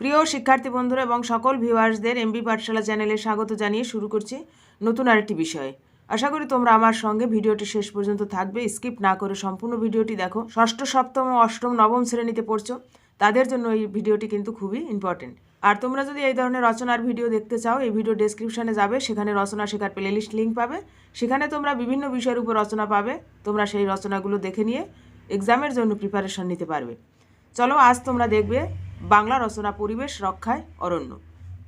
প্রিয় শিক্ষার্থী বন্ধুরা এবং সকল ভিউয়ার্সদের এমবি পাঠশালা চ্যানেলে স্বাগত জানিয়ে শুরু করছি নতুন আরেকটি বিষয়। আশা করি তোমরা আমার সঙ্গে ভিডিওটি শেষ পর্যন্ত থাকবে। স্কিপ না করে সম্পূর্ণ ভিডিওটি দেখো। ষষ্ঠ সপ্তম অষ্টম নবম শ্রেণীতে পড়ছো। তাদের জন্য এই ভিডিওটি কিন্তু খুবই ইম্পর্টেন্ট আর তোমরা যদি এই ধরনের রচনার ভিডিও দেখতে চাও, এই ভিডিও ডেসক্রিপশানে যাবে। সেখানে রচনা শেখার প্লেলিস্ট লিঙ্ক পাবে। সেখানে তোমরা বিভিন্ন বিষয়ের উপর রচনা পাবে। তোমরা সেই রচনাগুলো দেখে নিয়ে এক্সামের জন্য প্রিপারেশন নিতে পারবে। চলো আজ তোমরা দেখবে বাংলা রচনা পরিবেশ রক্ষায় অরণ্য।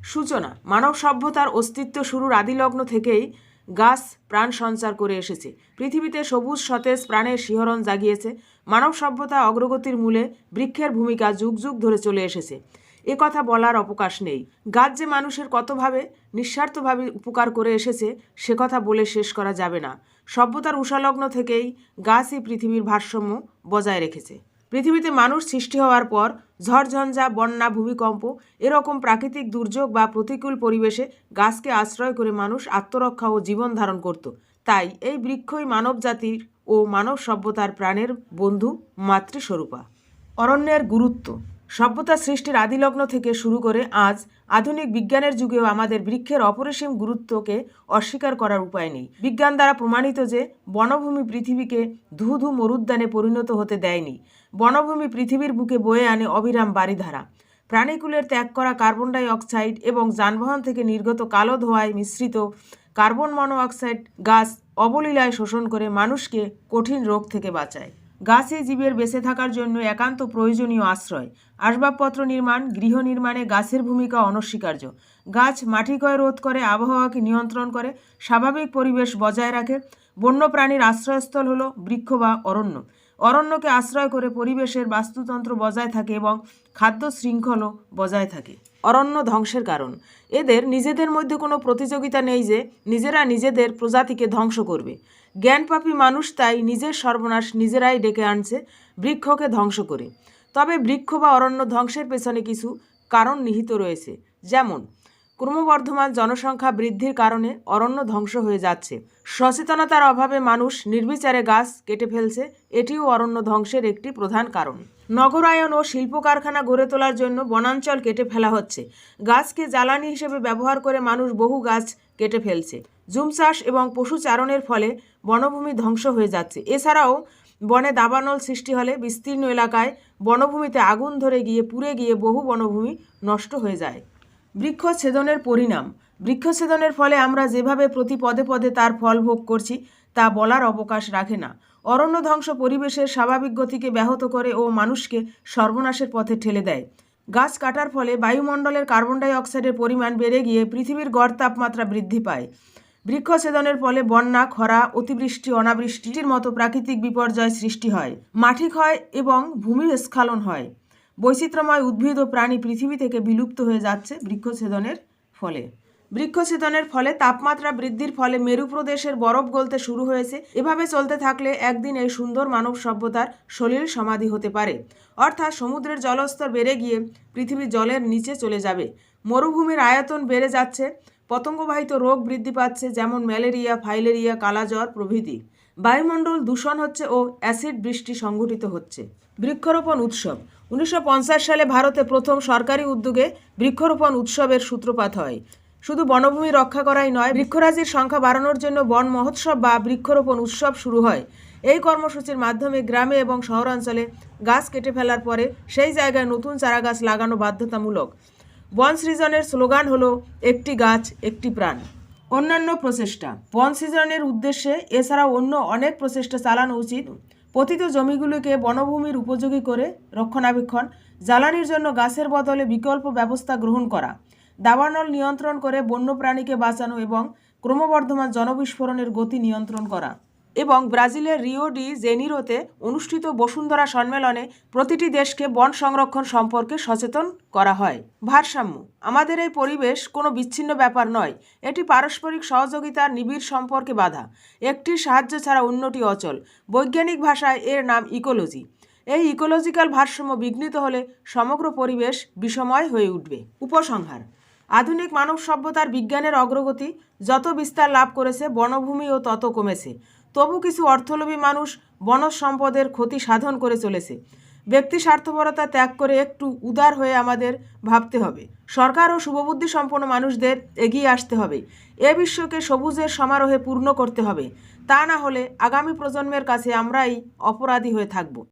সূচনা, মানব সভ্যতার অস্তিত্ব শুরুর আদিলগ্ন থেকেই গাছ প্রাণ সঞ্চার করে এসেছে। পৃথিবীতে সবুজ সতেজ প্রাণের শিহরণ জাগিয়েছে। মানব সভ্যতা অগ্রগতির মূলে বৃক্ষের ভূমিকা যুগ যুগ ধরে চলে এসেছে। এ কথা বলার অবকাশ নেই। গাছ যে মানুষের কতভাবে নিঃস্বার্থভাবে উপকার করে এসেছে, সে কথা বলে শেষ করা যাবে না। সভ্যতার উষালগ্ন থেকেই গাছই পৃথিবীর ভারসাম্য বজায় রেখেছে। পৃথিবীতে মানুষ সৃষ্টি হওয়ার পর ঝড়ঝঞ্ঝা বন্যা, ভূমিকম্প এরকম প্রাকৃতিক দুর্যোগ বা প্রতিকূল পরিবেশে গাছকে আশ্রয় করে মানুষ আত্মরক্ষা ও জীবন ধারণ করত। তাই এই বৃক্ষই মানব জাতির ও মানব সভ্যতার প্রাণের বন্ধু মাতৃস্বরূপা। অরণ্যের গুরুত্ব। সভ্যতা সৃষ্টির আদিলগ্ন থেকে শুরু করে আজ আধুনিক বিজ্ঞানের যুগেও আমাদের বৃক্ষের অপরিসীম গুরুত্বকে অস্বীকার করার উপায় নেই। বিজ্ঞান দ্বারা প্রমাণিত যে বনভূমি পৃথিবীকে ধু ধু মরুদ্যানে পরিণত হতে দেয়নি। বনভূমি পৃথিবীর বুকে বয়ে আনে অবিরাম বাড়িধারা প্রাণীকুলের ত্যাগ করা কার্বন ডাই অক্সাইড এবং যানবাহন থেকে নির্গত কালো ধোঁয়ায় মিশ্রিত কার্বন মনোঅক্সাইড গাছ অবলীলায় শোষণ করে মানুষকে কঠিন রোগ থেকে বাঁচায়। গাছে জীবের বেঁচে থাকার জন্য একান্ত প্রয়োজনীয় আশ্রয়। আসবাবপত্র নির্মাণ, গৃহ নির্মাণে গাছের ভূমিকা অনস্বীকার্য। গাছ মাটি ক্ষয় রোধ করে, আবহাওয়াকে নিয়ন্ত্রণ করে, স্বাভাবিক পরিবেশ বজায় রাখে। বন্যপ্রাণীর আশ্রয়স্থল হলো বৃক্ষ বা অরণ্য। অরণ্যকে আশ্রয় করে পরিবেশের বাস্তুতন্ত্র বজায় থাকে এবং খাদ্য শৃঙ্খলও বজায় থাকে। অরণ্য ধ্বংসের কারণ। এদের নিজেদের মধ্যে কোনো প্রতিযোগিতা নেই যে নিজেরা নিজেদের প্রজাতিকে ধ্বংস করবে। জ্ঞানপাপী মানুষ তাই নিজের সর্বনাশ নিজেরাই ডেকে আনছে বৃক্ষকে ধ্বংস করে। তবে বৃক্ষ বা অরণ্য ধ্বংসের পেছনে কিছু কারণ নিহিত রয়েছে। যেমন ক্রমবর্ধমান জনসংখ্যা বৃদ্ধির কারণে অরণ্য ধ্বংস হয়ে যাচ্ছে। সচেতনতার অভাবে মানুষ নির্বিচারে গাছ কেটে ফেলছে, এটিও অরণ্য ধ্বংসের একটি প্রধান কারণ। নগরায়ন ও শিল্প কারখানা গড়ে তোলার জন্য বনাঞ্চল কেটে ফেলা হচ্ছে। গাছকে জ্বালানি হিসেবে ব্যবহার করে মানুষ বহু গাছ কেটে ফেলছে। জুম চাষ এবং পশু চারণের ফলে বনভূমি ধ্বংস হয়ে যাচ্ছে। এছাড়াও বনে দাবানল সৃষ্টি হলে বিস্তীর্ণ এলাকায় বনভূমিতে আগুন ধরে গিয়ে পুড়ে গিয়ে বহু বনভূমি নষ্ট হয়ে যায়। বৃক্ষচ্ছেদনের পরিণাম। বৃক্ষচ্ছেদনের ফলে আমরা যেভাবে প্রতি পদে পদে তার ফল ভোগ করছি, তা বলার অবকাশ রাখে না। অরণ্য ধ্বংস পরিবেশের স্বাভাবিক গতিকে ব্যাহত করে ও মানুষকে সর্বনাশের পথে ঠেলে দেয়। গাছ কাটার ফলে বায়ুমণ্ডলের কার্বন ডাই অক্সাইডের পরিমাণ বেড়ে গিয়ে পৃথিবীর গড় তাপমাত্রা বৃদ্ধি পায়। বৃক্ষছেদনের ফলে বন্যা, খরা, অতিবৃষ্টি অনাবৃষ্টির মতো প্রাকৃতিক বিপর্যয় সৃষ্টি হয়। মাটি ক্ষয় এবং ভূমিস্খলন হয়। বৈচিত্র্যময় উদ্ভিদ ও প্রাণী পৃথিবী থেকে বিলুপ্ত হয়ে যাচ্ছে বৃক্ষছেদনের ফলে। বৃক্ষছেদনের ফলে তাপমাত্রা বৃদ্ধির ফলে মেরু প্রদেশের বরফ গলতে শুরু হয়েছে। এভাবে চলতে থাকলে একদিন এই সুন্দর মানব সভ্যতার সলিল সমাধি হতে পারে। অর্থাৎ সমুদ্রের জলস্তর বেড়ে গিয়ে পৃথিবী জলের নিচে চলে যাবে। মরুভূমির আয়তন বেড়ে যাচ্ছে। পতঙ্গবাহিত রোগ বৃদ্ধি পাচ্ছে, যেমন ম্যালেরিয়া, ফাইলেরিয়া, কালাজ্বর প্রভৃতি। বায়ুমণ্ডল দূষণ হচ্ছে ও অ্যাসিড বৃষ্টি সংঘটিত হচ্ছে। বৃক্ষরোপণ উৎসব। উনিশশো পঞ্চাশ সালে ভারতে প্রথম সরকারি উদ্যোগে বৃক্ষরোপণ উৎসবের সূত্রপাত হয়। শুধু বনভূমি রক্ষা করাই নয়, বৃক্ষরাজির সংখ্যা বাড়ানোর জন্য বন মহোৎসব বা বৃক্ষরোপণ উৎসব শুরু হয়। এই কর্মসূচির মাধ্যমে গ্রামে এবং শহরাঞ্চলে গাছ কেটে ফেলার পরে সেই জায়গায় নতুন চারাগাছ লাগানো বাধ্যতামূলক। বন সৃজনের স্লোগান হলো, একটি গাছ, একটি প্রাণ। অন্যান্য প্রচেষ্টা। বন সৃজনের উদ্দেশ্যে এছাড়া অন্য অনেক প্রচেষ্টা চালানো উচিত। পতিত জমিগুলোকে বনভূমির উপযোগী করে রক্ষণাবেক্ষণ, জ্বালানির জন্য গাছের বদলে বিকল্প ব্যবস্থা গ্রহণ করা, দাবানল নিয়ন্ত্রণ করে বন্যপ্রাণীকে বাঁচানো এবং ক্রমবর্ধমান জনবিস্ফোরণের গতি নিয়ন্ত্রণ করা। এবং ব্রাজিলের রিও ডি জেনিরোতে অনুষ্ঠিত বসুন্ধরা সম্মেলনে প্রতিটি দেশকে বন সংরক্ষণ সম্পর্কে সচেতন করা হয়। ভারসাম্য। আমাদের এই পরিবেশ কোনো বিচ্ছিন্ন ব্যাপার নয়। এটি পারস্পরিক সহযোগিতার নিবিড় সম্পর্কে বাধা। একটি সাহায্য ছাড়া অন্যটি অচল। বৈজ্ঞানিক ভাষায় এর নাম ইকোলজি। এই ইকোলজিক্যাল ভারসাম্য বিঘ্নিত হলে সমগ্র পরিবেশ বিষময় হয়ে উঠবে। উপসংহার। আধুনিক মানব সভ্যতার বিজ্ঞানের অগ্রগতি যত বিস্তার লাভ করেছে, বনভূমিও তত কমেছে। তবু কিছু অর্থলোভী মানুষ বনজ সম্পদের ক্ষতি সাধন করে চলেছে। ব্যক্তি স্বার্থপরতা ত্যাগ করে একটু উদার হয়ে আমাদের ভাবতে হবে। সরকার ও শুভবুদ্ধি সম্পন্ন মানুষদের এগিয়ে আসতে হবে। এ বিশ্বকে সবুজের সমারোহে পূর্ণ করতে হবে। তা না হলে আগামী প্রজন্মের কাছে আমরাই অপরাধী হয়ে থাকব।